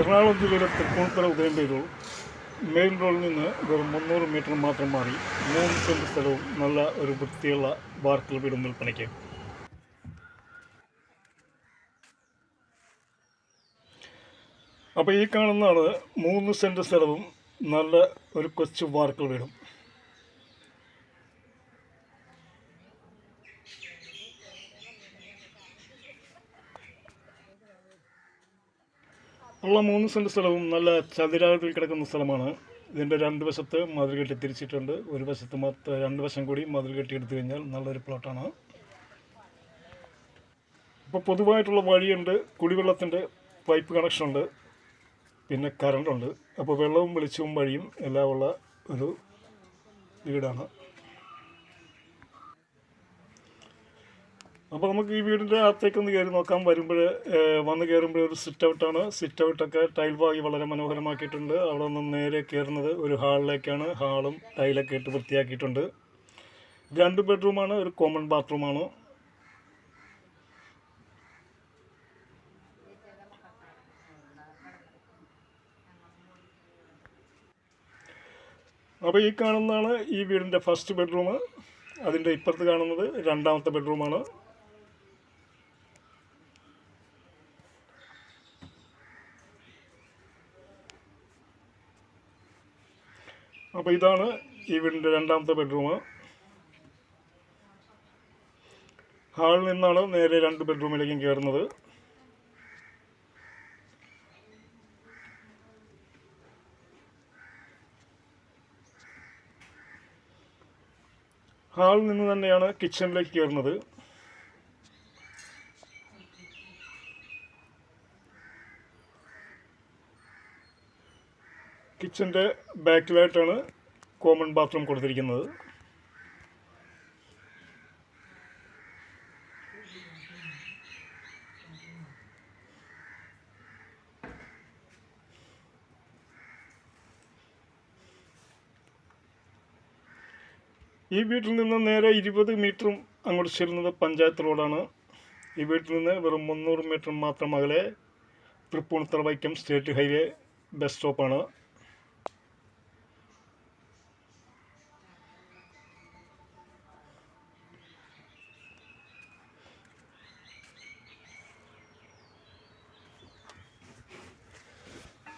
എറണാകുളം ജില്ലയിലെ തൃപ്പൂണിത്തുറ ഉദയംപേരൂർ മെയിൻ റോഡിൽ നിന്ന് വെറും മുന്നൂറ് മീറ്റർ മാത്രം മാറി മൂന്ന് സെന്റ് സ്ഥലവും നല്ല ഒരു വൃത്തിയുള്ള വാർക്കൽ വീടും വിൽപ്പനയ്ക്ക്. അപ്പോൾ ഈ കാണുന്നതാണ് മൂന്ന് സെന്റ് സ്ഥലവും നല്ല ഒരു കൊച്ചു വാർക്കൽ വീടും. ഉള്ള മൂന്ന് സെന്റ് സ്ഥലവും നല്ല ചതുരാകൃതിയിൽ കിടക്കുന്ന സ്ഥലമാണ്. ഇതിന്റെ രണ്ട് വശത്ത് മതിൽ കെട്ടി തിരിച്ചിട്ടുണ്ട്. ഒരു വശത്ത് മൊത്തം രണ്ട് വശം കൂടി മതിൽ കെട്ടി എടുത്തു കഴിഞ്ഞാൽ നല്ലൊരു പ്ലോട്ടാണ് ഇപ്പോൾ പൊതുവായിട്ടുള്ള വഴിയുണ്ട്. കുടിവെള്ളത്തിന്റെ പൈപ്പ് കണക്ഷനുണ്ട് പിന്നെ കറണ്ടുണ്ട് അപ്പോൾ വെള്ളവും വെളിച്ചവും വഴിയും എല്ലാം ഉള്ള ഒരു വീടാണ്. അപ്പോൾ നമുക്ക് ഈ വീടിന്റെ അകത്തേക്ക് ഒന്ന് കയറി നോക്കാം. വരുമ്പോൾ വന്ന് കയറുമ്പോൾ ഒരു സിറ്റ് ഔട്ടാണ് സിറ്റ് ഔട്ടൊക്കെ ടൈൽ വാങ്ങി വളരെ മനോഹരമാക്കിയിട്ടുണ്ട്. അവിടെ നിന്ന് നേരെ കയറുന്നത് ഒരു ഹാളിലേക്കാണ് ഹാളും ടൈലൊക്കെ ഇട്ട് വൃത്തിയാക്കിയിട്ടുണ്ട്. രണ്ട് ബെഡ്റൂമാണ് ഒരു കോമൺ ബാത്റൂമാണ് അപ്പോൾ ഈ കാണുന്നതാണ് ഈ വീടിന്റെ ഫസ്റ്റ് ബെഡ്റൂം അതിന്റെ ഇപ്പുറത്ത് കാണുന്നത് രണ്ടാമത്തെ ബെഡ്റൂമാണ് അപ്പോൾ ഇതാണ് ഈ വീടിന്റെ രണ്ടാമത്തെ ബെഡ്റൂം ഹാളിൽ നിന്നാണ് നേരെ രണ്ട് ബെഡ്റൂമിലേക്കും കയറുന്നത് ഹാളിൽ നിന്ന് തന്നെയാണ് കിച്ചണിലേക്ക് കയറുന്നത് കിച്ചന്റെ ബാക്കിലായിട്ടാണ് കോമൺ ബാത്റൂം കൊടുത്തിരിക്കുന്നത്. ഈ വീട്ടിൽ നിന്ന് നേരെ ഇരുപത് മീറ്ററും അങ്ങോട്ട് ചെല്ലുന്നത് പഞ്ചായത്ത് റോഡാണ്. ഈ വീട്ടിൽ നിന്ന് വെറും മുന്നൂറ് മീറ്റർ മാത്രം അകലെ Tripunithura Vaikom state highway bus സ്റ്റോപ്പാണ്.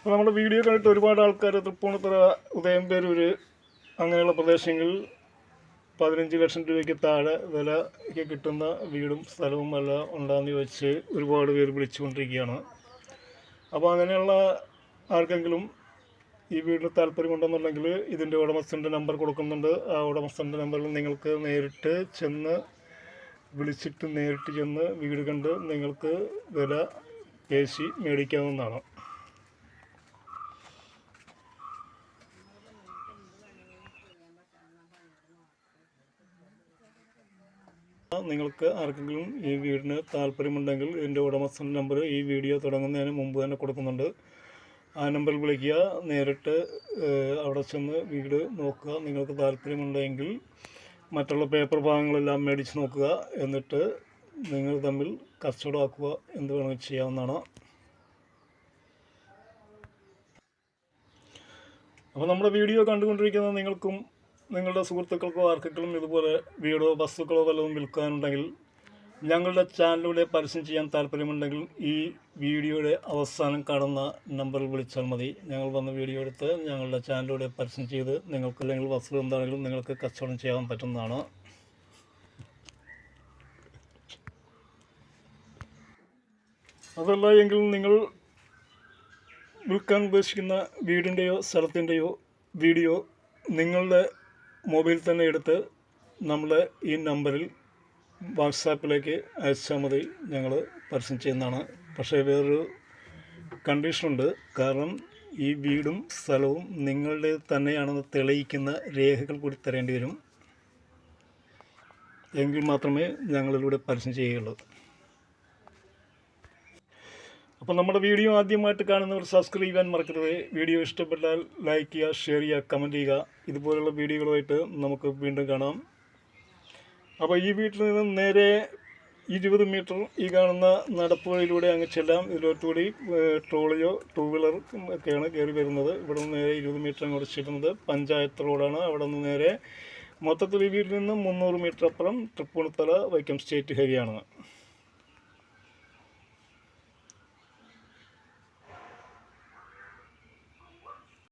അപ്പോൾ നമ്മുടെ വീഡിയോ കണ്ടിട്ട് ഒരുപാട് ആൾക്കാർ തൃപ്പൂണിത്തുറ ഉദയംപേരൂര് അങ്ങനെയുള്ള പ്രദേശങ്ങളിൽ പതിനഞ്ച് ലക്ഷം രൂപയ്ക്ക് താഴെ വിലയ്ക്ക് കിട്ടുന്ന വീടും സ്ഥലവും എല്ലാം ഉണ്ടാകുന്ന ചോദിച്ച് ഒരുപാട് പേര് വിളിച്ചുകൊണ്ടിരിക്കുകയാണ്. അപ്പോൾ അങ്ങനെയുള്ള ആർക്കെങ്കിലും ഈ വീടിന് താല്പര്യമുണ്ടെന്നുണ്ടെങ്കിൽ ഇതിന്റെ ഉടമസ്ഥന്റെ നമ്പർ കൊടുക്കുന്നുണ്ട്. ആ ഉടമസ്ഥന്റെ നമ്പറിൽ നിങ്ങൾക്ക് നേരിട്ട് ചെന്ന് വിളിച്ചിട്ട് നേരിട്ട് ചെന്ന് വീട് കണ്ട് നിങ്ങൾക്ക് വില പേശി മേടിക്കാവുന്നതാണ്. നിങ്ങൾക്ക് ആർക്കെങ്കിലും ഈ വീടിന് താല്പര്യമുണ്ടെങ്കിൽ എന്റെ ഉടമസ്ഥൻ നമ്പർ ഈ വീഡിയോ തുടങ്ങുന്നതിന് മുമ്പ് തന്നെ കൊടുക്കുന്നുണ്ട്. ആ നമ്പറിൽ വിളിക്കുക. നേരിട്ട് അവിടെ ചെന്ന് വീട് നോക്കുക. നിങ്ങൾക്ക് താല്പര്യമുണ്ടെങ്കിൽ മറ്റുള്ള പേപ്പർ ഭാഗങ്ങളെല്ലാം മേടിച്ച് നോക്കുക. എന്നിട്ട് നിങ്ങൾ തമ്മിൽ കച്ചവടമാക്കുക എന്ത് വേണമെങ്കിൽ ചെയ്യാവുന്നതാണ്. അപ്പോൾ നമ്മുടെ വീഡിയോ കണ്ടുകൊണ്ടിരിക്കുന്ന നിങ്ങൾക്കും നിങ്ങളുടെ സുഹൃത്തുക്കൾക്കോ ആർക്കെങ്കിലും ഇതുപോലെ വീടോ വസ്തുക്കളോ വല്ലതും വിൽക്കാനുണ്ടെങ്കിൽ ഞങ്ങളുടെ ചാനലിലൂടെ പരസ്യം ചെയ്യാൻ താല്പര്യമുണ്ടെങ്കിൽ ഈ വീഡിയോയുടെ അവസാനം കാണുന്ന നമ്പറിൽ വിളിച്ചാൽ മതി. ഞങ്ങൾ വന്ന വീഡിയോ എടുത്ത് ഞങ്ങളുടെ ചാനലിലൂടെ പരസ്യം ചെയ്ത് നിങ്ങൾക്ക് അല്ലെങ്കിൽ വസ്തു എന്താണെങ്കിലും നിങ്ങൾക്ക് കച്ചവടം ചെയ്യാൻ പറ്റുന്നതാണ്. അതല്ല എങ്കിൽ നിങ്ങൾ വിൽക്കാൻ ഉദ്ദേശിക്കുന്ന വീടിന്റെയോ സ്ഥലത്തിന്റെയോ വീഡിയോ നിങ്ങളുടെ മൊബൈൽ തന്നെ എടുത്ത് നമ്മൾ ഈ നമ്പറിൽ വാട്സാപ്പിലേക്ക് അയച്ചാൽ മതി ഞങ്ങൾ പരസ്യം ചെയ്യുന്നതാണ്. പക്ഷേ വേറൊരു കണ്ടീഷനുണ്ട് കാരണം ഈ വീടും സ്ഥലവും നിങ്ങളുടെ തന്നെയാണെന്ന് തെളിയിക്കുന്ന രേഖകൾ കൂടി തരേണ്ടി വരും. എങ്കിൽ മാത്രമേ ഞങ്ങളിലൂടെ പരസ്യം ചെയ്യുകയുള്ളൂ. അപ്പോൾ നമ്മുടെ വീഡിയോ ആദ്യമായിട്ട് കാണുന്നവർ സബ്സ്ക്രൈബ് ചെയ്യാൻ മറക്കരുത്. വീഡിയോ ഇഷ്ടപ്പെട്ടാൽ ലൈക്ക് ചെയ്യുക ഷെയർ ചെയ്യുക കമന്റ് ചെയ്യുക. ഇതുപോലുള്ള വീഡിയോകളുമായിട്ട് നമുക്ക് വീണ്ടും കാണാം. അപ്പോൾ ഈ വീട്ടിൽ നിന്ന് നേരെ ഇരുപത് മീറ്റർ ഈ കാണുന്ന നടപ്പുകളിലൂടെ അങ്ങ് ചെല്ലാം. ഇതിലോട്ടുകൂടി ട്രോളിയോ ടൂ വീലർ ഒക്കെയാണ് കയറി വരുന്നത്. ഇവിടെ നിന്ന് നേരെ ഇരുപത് മീറ്റർ അങ്ങോട്ട് ചെല്ലുന്നത്. പഞ്ചായത്ത് റോഡാണ്. അവിടെ നിന്ന് നേരെ മൊത്തത്തിൽ ഈ വീട്ടിൽ നിന്ന് മുന്നൂറ് മീറ്റർ അപ്പുറം തൃപ്പൂണിത്തല വൈക്കം സ്റ്റേറ്റ് ഹൈവേ ആണ്.